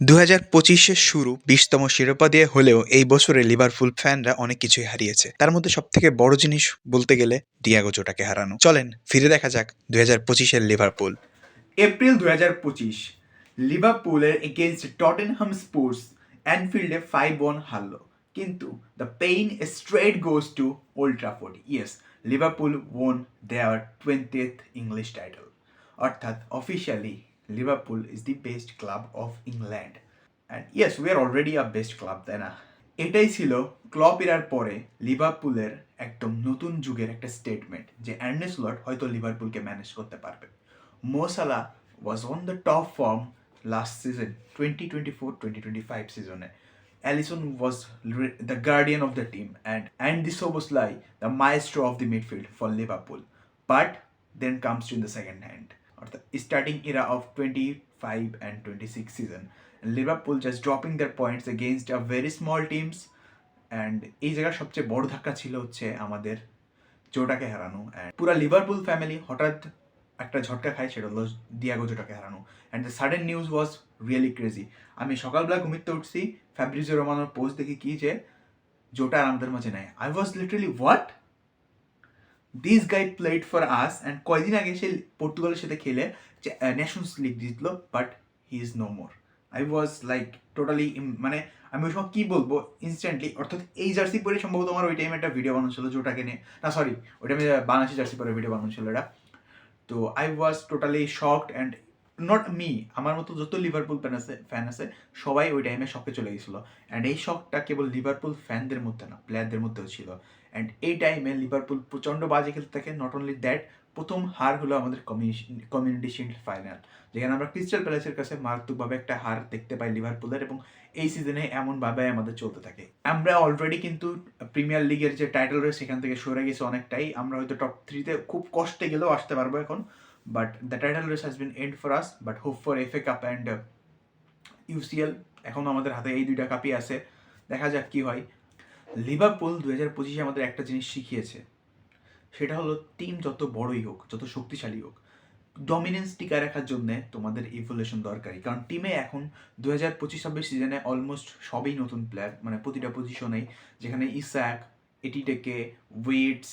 দু হাজার পঁচিশের শুরু বিশতম শিরোপা দিয়ে হলেও এই বছরে লিভারপুল ফ্যানরা অনেক কিছুই হারিয়েছে। তার মধ্যে সব থেকে বড় জিনিস বলতে গেলে ডিয়াগো জোটাকে হারানো। চলেন, ফিরে দেখা যাক দু হাজার পঁচিশের লিভারপুল এপ্রিল দু হাজার পঁচিশ লিভারপুলের এগেনস্ট টটেনহাম স্পোর্টস অ্যানফিল্ডে ফাইভ ওয়ান হারলো। কিন্তু the pain straight goes to Old Trafford yes Liverpool won their twentieth English title অর্থাৎ officially Liverpool is the best club of England. And yes, we are already a best club, then. Ah. এটাই ছিল Klopp error পরে লিভারপুলের একদম নতুন যুগের একটা statement যে অ্যান্ডেস লট হয়তো লিভারপুলকে ম্যানেজ করতে পারবে Mo Salah was on the top form last season twenty twenty four twenty twenty five সিজনে Alisson was the guardian of the team and and the Szoboszlai the maestro of the midfield for Liverpool but then comes to in the second hand or the starting era of 25 and 26 season. And Liverpool just dropping their points against a very small teams. And এই জায়গার সবচেয়ে বড় ধাক্কা ছিল হচ্ছে আমাদের জোটাকে হারানো and পুরা লিভারপুল ফ্যামিলি হঠাৎ একটা ঝটকা খায়, সেটা হলো দিয়াগো জোটাকে হারানো and the sudden news was really crazy আমি সকালবেলা ঘুমিতে উঠছি ফ্যাব্রিজো রোমানোর পোস্ট দেখি কি যে জোটা আর আমাদের মাঝে নেয় I was literally what this guy played for us and কয়দিন আগে সে পর্তুগালের সাথে খেলে ন্যাশনস লিগ জিতলো but he is no more I was like totally মানে আমি ওই সময় কী বলব ইনস্ট্যান্টলি অর্থাৎ এই জার্সি পরে সম্ভবত আমার ওই টাইমে একটা ভিডিও বানানো ছিল জোটাকে নিয়ে না সরি ওই টাইমে বাংলাদেশি জার্সি পরে ভিডিও বানানো ছিল এটা। তো I was totally shocked and not me আমার মতো যত লিভারপুল ফ্যান আছে ফ্যান আছে, সবাই ওই টাইমে শকে চলে গেছিল। অ্যান্ড এই শকটা কেবল লিভারপুল ফ্যানদের মধ্যে না প্লেয়ারদের মধ্যেও ছিল। অ্যান্ড এই টাইমে লিভারপুল প্রচণ্ড বাজে খেলতে থাকে নট অনলি দ্যাট প্রথম হার হলো আমাদের কমিউনিটি শিল্ড ফাইনাল যেখানে আমরা ক্রিস্টাল প্যালেসের কাছে মারাত্মকভাবে একটা হার দেখতে পাই লিভারপুলের এবং এই সিজনে এমনভাবে আমাদের চলতে থাকে। আমরা অলরেডি কিন্তু প্রিমিয়ার লিগের যে টাইটেল রয়েছে, সেখান থেকে সরে গেছে অনেকটাই। আমরা হয়তো টপ থ্রিতে খুব কষ্টে গেলেও আসতে পারব এখন। But the title race has been end for us but hope for F A Cup and UCL এখন আমাদের হাতে এই দুইটা কাপই আছে। দেখা যাক কি হয়। লিভারপুল দু হাজার পঁচিশে আমাদের একটা জিনিস শিখিয়েছে। সেটা হলো টিম যত বড়ই হোক, যত শক্তিশালী হোক ডমিনেন্স টিকায় রাখার জন্য তোমাদের ইভলিউশন দরকারি কারণ টিমে এখন দু হাজার পঁচিশ ছাব্বিশ সিজনে অলমোস্ট সবই নতুন প্লেয়ার মানে প্রতিটা পজিশনেই যেখানে ইস্যাক এটিটেকে উইটস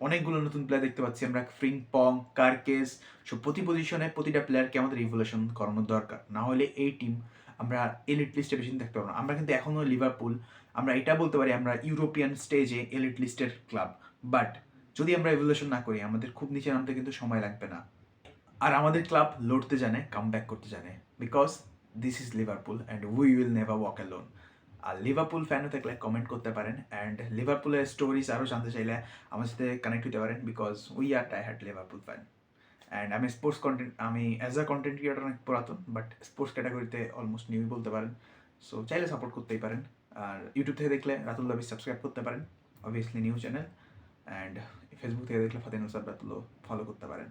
অনেকগুলো নতুন প্লেয়ার দেখতে পাচ্ছি আমরা, ফ্রিং, পং, কার্কেস সব প্রতি পজিশনে প্রতিটা প্লেয়ারকে আমাদের ইভলিউশন করানোর দরকার। না হলে এই টিম আমরা এলিট লিস্টে বেশি থাকতে পারব না। আমরা কিন্তু এখনও লিভারপুল আমরা এটা বলতে পারি আমরা ইউরোপিয়ান স্টেজে এলিট লিস্টের ক্লাব বাট যদি আমরা এভলিউশন না করি, আমাদের খুব নিচে নামতে কিন্তু সময় লাগবে না। আর আমাদের ক্লাব লড়তে জানে কাম ব্যাক করতে জানে। Because this is Liverpool and we will never walk alone R Liverpool ফ্যানও থাকলে কমেন্ট করতে পারেন অ্যান্ড লিভারপুলের স্টোরিজ আরও জানতে চাইলে আমার সাথে কানেক্ট হতে পারেন because we are die hard Liverpool fan and আমি স্পোর্টস কন্টেন্ট আমি অ্যাজ আ কন্টেন্ট ক্রিয়েটার অনেক পুরাতন বাট স্পোর্টস ক্যাটাগরিতে অলমোস্ট নিউই বলতে পারেন। সো চাইলে সাপোর্ট করতেই পারেন। আর ইউটিউব থেকে দেখলে রাতুল দাবি সাবস্ক্রাইব করতে পারেন obviously news channel and Facebook থেকে দেখলে ফাতেন উসাদ রাতুলও ফলো করতে পারেন।